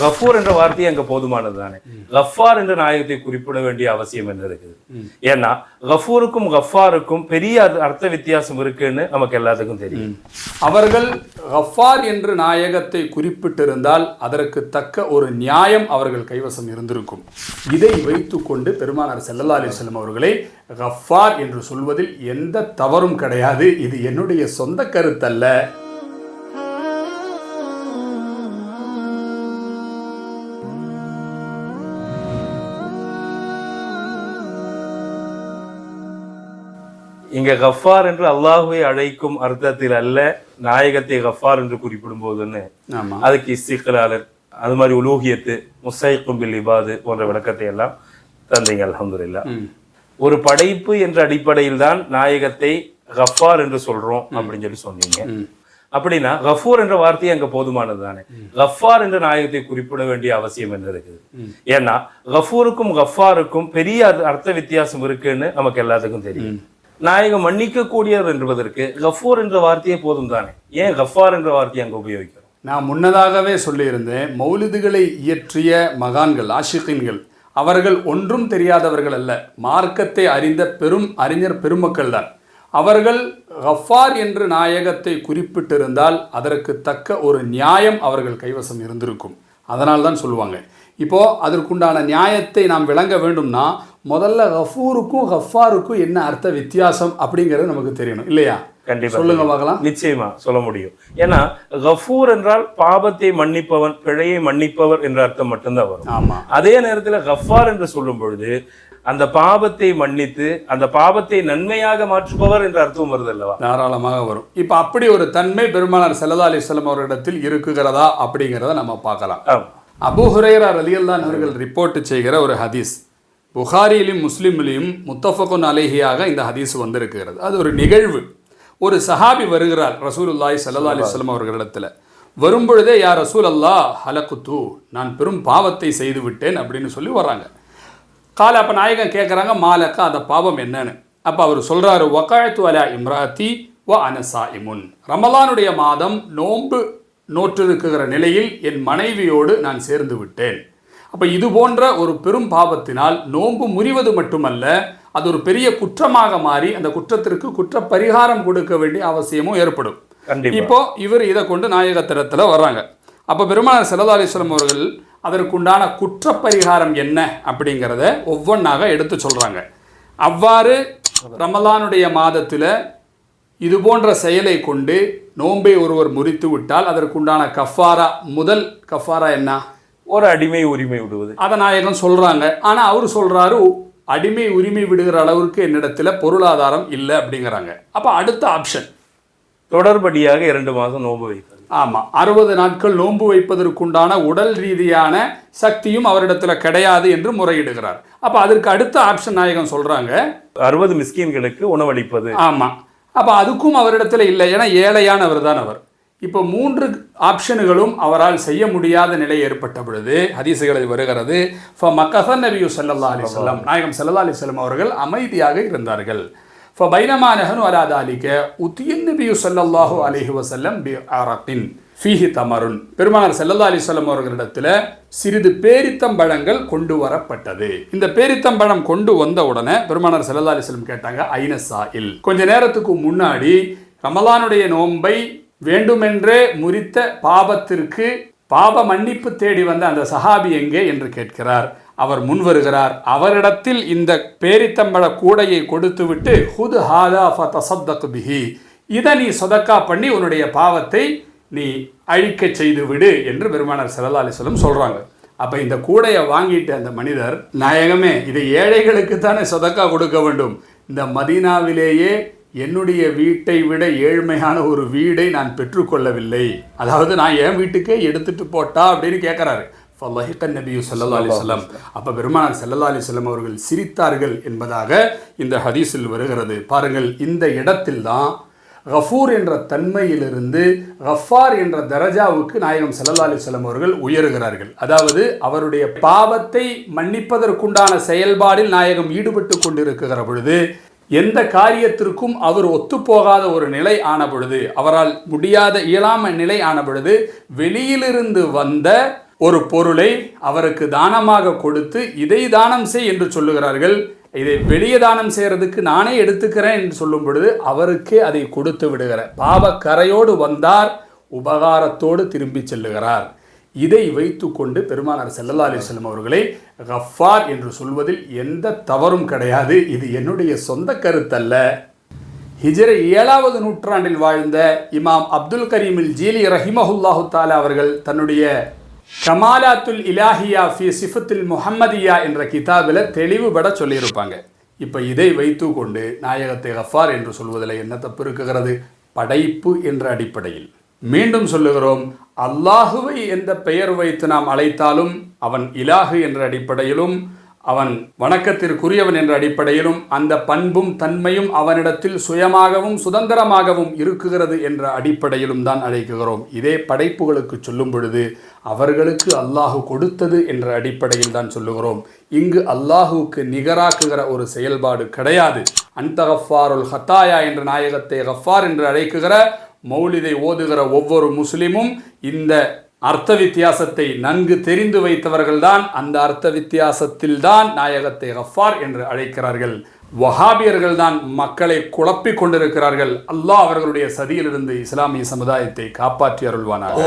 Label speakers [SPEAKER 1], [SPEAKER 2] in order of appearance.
[SPEAKER 1] கஃபூர் என்ற வார்த்தை அங்க போதுமானது தானே கஃபார் என்ற நாயகத்தை குறிப்பிட வேண்டிய அவசியம் என்ன இருக்குது? ஏன்னா கஃபூருக்கும் கஃபாருக்கும் பெரிய அர்த்த- வித்தியாசம் இருக்குன்னு நமக்கு எல்லாத்துக்கும் தெரியும்.
[SPEAKER 2] அவர்கள் கஃபார் என்று நாயகத்தை குறிப்பிட்டிருந்தால் அதற்கு தக்க ஒரு நியாயம் அவர்கள் கைவசம் இருந்திருக்கும். இதை வைத்துக்கொண்டு பெருமானார் செல்லல்லா அலிஸ்லம் அவர்களை கஃபார் என்று சொல்வதில் எந்த தவறும் கிடையாது. இது என்னுடைய சொந்த கருத்தல்ல.
[SPEAKER 1] இங்க கஃபார் என்று அல்லாஹுவை அழைக்கும் அர்த்தத்தில் அல்ல நாயகத்தை கஃபார் என்று குறிப்பிடும் போதுன்னு அதுக்கு இஸ்திகலாளர் அது மாதிரி உலூகியத்து முசைக்கும் பில் இபாது போன்ற விளக்கத்தை எல்லாம் தந்தீங்க அல்ஹம்துலில்லாஹ்
[SPEAKER 2] ம்.
[SPEAKER 1] ஒரு படைப்பு என்ற அடிப்படையில் தான் நாயகத்தை கஃபார் என்று சொல்றோம் அப்படின்னு சொல்லி சொன்னீங்க. அப்படின்னா கஃபூர் என்ற வார்த்தை அங்க போதுமானது தானே. கஃபார் என்ற நாயகத்தை குறிப்பிட வேண்டிய அவசியம் என்ன இருக்குது? ஏன்னா கஃபூருக்கும் கஃபாருக்கும் பெரிய அர்த்த வித்தியாசம் இருக்குன்னு நமக்கு எல்லாத்துக்கும் தெரியும். நாயகம் மன்னிக்கக்கூடியவர் என்பதற்கு கஃபூர் என்ற வார்த்தையே போதும் தானே. ஏன் கஃபார் என்ற வார்த்தையை அங்கே உபயோகிக்கிறோம்?
[SPEAKER 2] நான் முன்னதாகவே சொல்லியிருந்தேன் மௌலிதுகளை இயற்றிய மகான்கள் ஆஷிகின்கள் அவர்கள் ஒன்றும் தெரியாதவர்கள் அல்ல. மார்க்கத்தை அறிந்த பெரும் அறிஞர் பெருமக்கள் தான். அவர்கள் கஃபார் என்று நாயகத்தை குறிப்பிட்டிருந்தால் அதற்கு தக்க ஒரு நியாயம் அவர்கள் கைவசம் இருந்திருக்கும். அதனால் தான் சொல்லுவாங்க. இப்போது அதற்குண்டான நியாயத்தை நாம் விளங்க வேண்டும்னா முதல்ல கஃபூருக்கும் கஃபாருக்கும் என்ன அர்த்த வித்தியாசம் அப்படிங்கிறது நமக்கு தெரியணும் இல்லையா?
[SPEAKER 1] கண்டிப்பா
[SPEAKER 2] சொல்லுங்க பார்க்கலாம்.
[SPEAKER 1] நிச்சயமா சொல்ல முடியும். ஏன்னா கஃபூர் என்றால் பாவத்தை மன்னிப்பவன் பிழையை மன்னிப்பவர் என்ற அர்த்தம் மட்டும்தான் வரும்.
[SPEAKER 2] ஆமா.
[SPEAKER 1] அதே நேரத்துல கஃபார் என்று சொல்லும் பொழுது அந்த பாவத்தை மன்னித்து அந்த பாவத்தை நன்மையாக மாற்றுபவர் என்ற அர்த்தம் வருது அல்லவா?
[SPEAKER 2] தாராளமாக வரும். இப்போ அப்படி ஒரு தன்மை பெருமானார் ஸல்லல்லாஹு அலைஹி வஸல்லம் அவரிடத்தில் இருக்குகிறதா அப்படிங்கிறத நம்ம பார்க்கலாம். அபூ ஹுரைரா ரலியல்லான் அவர்கள் ரிப்போர்ட் செய்கிற ஒரு ஹதீஸ். புகாரியிலும் முஸ்லீம்லையும் முத்தஃபகுன் அலேஹியாக இந்த ஹதீஸ் வந்திருக்கிறது. அது ஒரு நிகழ்வு. ஒரு சஹாபி வருகிறார் ரசூலுல்லாஹி ஸல்லல்லாஹு அலைஹி வஸல்லம் அவர்களிடத்தில். வரும்பொழுதே யா ரசூல் அல்லாஹ் ஹலகுத்து நான் பெரும் பாவத்தை செய்து விட்டேன் அப்படின்னு சொல்லி வர்றாங்க. கால அப்போ நாயகன் கேட்குறாங்க மாலக்கா அந்த பாவம் என்னன்னு? அப்போ அவர் சொல்கிறாரு வக்காயத்து அலா இம்ராத்தி வ அனசா இமுன் ரமலானுடைய மாதம் நோன்பு நோற்றிருக்கிற நிலையில் என் மனைவியோடு நான் சேர்ந்து விட்டேன். அப்போ இது போன்ற ஒரு பெரும் பாவத்தினால் நோன்பு முறிவது மட்டுமல்ல அது ஒரு பெரிய குற்றமாக மாறி அந்த குற்றத்திற்கு குற்ற பரிகாரம் கொடுக்க வேண்டிய அவசியமும் ஏற்படும். இப்போ இவர் இதை கொண்டு நாயகத்திரத்தில் வர்றாங்க. அப்போ பெருமானார் வஸல்லம் அவர்கள் அதற்குண்டான குற்றப்பரிகாரம் என்ன அப்படிங்கிறத ஒவ்வொன்றாக எடுத்து சொல்கிறாங்க அவ்வாறு ரமலானுடைய மாதத்தில் இது போன்ற செயலை கொண்டு நோன்பை ஒருவர் முறித்து விட்டால் அதற்குண்டான கஃபாரா முதல் கஃபாரா என்ன?
[SPEAKER 1] ஒரு அடிமை உரிமை விடுவது.
[SPEAKER 2] அதை நாயகம் சொல்கிறாங்க ஆனால் அவர் சொல்கிறாரு அடிமை உரிமை விடுகிற அளவுக்கு என்னிடத்தில் பொருளாதாரம் இல்லை அப்படிங்கிறாங்க. அப்போ அடுத்த ஆப்ஷன்
[SPEAKER 1] தொடர்படியாக இரண்டு மாதம் நோன்பு வைப்பது
[SPEAKER 2] ஆமாம் அறுபது நாட்கள் நோன்பு வைப்பதற்குண்டான உடல் ரீதியான சக்தியும் அவரிடத்தில் கிடையாது என்று முறையிடுகிறார். அப்போ அதற்கு அடுத்த ஆப்ஷன் நாயகம் சொல்கிறாங்க
[SPEAKER 1] அறுபது மிஸ்கீன்களுக்கு உணவளிப்பது.
[SPEAKER 2] ஆமாம் அப்போ அதுக்கும் அவரிடத்தில் இல்லை. ஏன்னா ஏழையானவர் தான் அவர். இப்போ மூன்று ஆப்ஷன்களும் அவரால் செய்ய முடியாத நிலை ஏற்பட்ட பொழுது ஹதீசுகளில் வருகிறது ஃப மக்கசன் நபியு செல்லல்லால்லாலி செல்லம் நாயகம் சல்லல்லா அலிஸ்லாம் அவர்கள் அமைதியாக இருந்தார்கள். ஃப பைனமா நகனு அலா உத்தியன் நபியு சல்லல்லாஹு அலிஹி வசல்லம் பி அரத்தின் ஃபீஹி தமருன். பெருமானார் ஸல்லல்லாஹு அலி சொல்லம் அவர்களிடத்தில் சிறிது பேரித்தம்பழங்கள் கொண்டு வரப்பட்டது. இந்த பேரித்தம்பழம் கொண்டு வந்த உடனே பெருமானார் ஸல்லல்லாஹு அலி வஸல்லம் கேட்டாங்க ஐனசா இல் கொஞ்ச நேரத்துக்கு முன்னாடி ரமலானுடைய நோன்பை வேண்டுமென்றே முறித்த பாபத்திற்கு பாப மன்னிப்பு தேடி வந்த அந்த சஹாபி எங்கே என்று கேட்கிறார். அவர் முன் வருகிறார். அவரிடத்தில் இந்த பேரித்தம்பள கூடையை கொடுத்துவிட்டு ஹுது ஹாதா ஃபதசத்தக் பிஹி. இதை நீ சொதக்கா பண்ணி உன்னுடைய பாவத்தை நீ அழிக்க செய்து விடு என்று பெருமானார் ஸல்லல்லாஹு அலைஹி சொல்கிறாங்க அப்போ இந்த கூடையை வாங்கிட்டு அந்த மனிதர் நாயகமே இதை ஏழைகளுக்கு தானே சொதக்கா கொடுக்க வேண்டும். இந்த மதீனாவிலேயே என்னுடைய வீட்டை விட ஏழ்மையான ஒரு வீடை நான் பெற்றுக்கொள்ளவில்லை. அதாவது நான் என் வீட்டுக்கே எடுத்துட்டு போட்டா அப்படின்னு கேட்குறாரு ஃபல்லஹிக நபியு சல்லா அலைஹி அப்போ பெருமானார் சல்லா அலைஹி அவர்கள் சிரித்தார்கள் என்பதாக இந்த ஹதீஸில் வருகிறது. பாருங்கள் இந்த இடத்தில் தான் கஃபூர் என்ற தன்மையிலிருந்து கஃபார் என்ற தரஜாவுக்கு நாயகம் சல்லா அலைஹி அவர்கள் உயருகிறார்கள். அதாவது அவருடைய பாவத்தை மன்னிப்பதற்குண்டான செயல்பாடில் நாயகம் ஈடுபட்டு கொண்டிருக்கிற பொழுது எந்த காரியத்திற்கும் அவர் ஒத்துப்போகாத ஒரு நிலை ஆன பொழுது அவரால் முடியாத இயலாம நிலை ஆன பொழுது வெளியிலிருந்து வந்த ஒரு பொருளை அவருக்கு தானமாக கொடுத்து இதை தானம் செய் என்று சொல்லுகிறார்கள். இதை வெளியே தானம் செய்கிறதுக்கு நானே எடுத்துக்கிறேன் என்று சொல்லும் பொழுது அவருக்கே அதை கொடுத்து விடுகிற பாவக்கரையோடு வந்தார் உபகாரத்தோடு திரும்பி செல்லுகிறார். இதை வைத்துக்கொண்டு பெருமானார் செல்லல்லா அலைஹி வஸல்லம் அவர்களை கஃபார் என்று சொல்வதில் எந்த தவறும் கிடையாது. இது என்னுடைய சொந்த கருத்தல்ல. ஹிஜ்ர ஏழாவது நூற்றாண்டில் வாழ்ந்த இமாம் அப்துல் கரீமில் ஜீலி ரஹிமஹுல்லாஹு தாலா அவர்கள் தன்னுடைய கமாலாத்துல் இலாஹியா ஃபி சிஃபத்துல் முஹம்மதியா என்ற கிதாபில் தெளிவுபட சொல்லியிருப்பாங்க. இப்போ இதை வைத்துக்கொண்டு நாயகத்தை கஃபார் என்று சொல்வதில் என்ன தப்பு இருக்குகிறது? படைப்பு என்ற அடிப்படையில். மீண்டும் சொல்லுகிறோம் அல்லாஹுவை எந்த பெயர் வைத்து நாம் அழைத்தாலும் அவன் இலாஹு என்ற அடிப்படையிலும் அவன் வணக்கத்திற்குரியவன் என்ற அடிப்படையிலும் அந்த பண்பும் தன்மையும் அவனிடத்தில் சுயமாகவும் சுதந்திரமாகவும் இருக்குகிறது என்ற அடிப்படையிலும் தான் அழைக்குகிறோம் இதே படைப்புகளுக்கு சொல்லும் பொழுது அவர்களுக்கு அல்லாஹு கொடுத்தது என்ற அடிப்படையில் தான் சொல்லுகிறோம். இங்கு அல்லாஹுவுக்கு நிகராக்குகிற ஒரு செயல்பாடு கிடையாது. அந்த ஹத்தாயா என்ற நாயகத்தை ஹஃபார் என்று அழைக்குகிற மௌலிதை ஓதுகிற ஒவ்வொரு முஸ்லீமும் இந்த அர்த்த வித்தியாசத்தை நன்கு தெரிந்து வைத்தவர்கள்தான் அந்த அர்த்த வித்தியாசத்தில்தான் நாயகத்தை ஹஃபார் என்று அழைக்கிறார்கள். வஹாபியர்கள் தான் மக்களை குழப்பிக் கொண்டிருக்கிறார்கள். அல்லாஹ் அவர்களுடைய சதியிலிருந்து இஸ்லாமிய சமுதாயத்தை காப்பாற்றி அருள்வானார்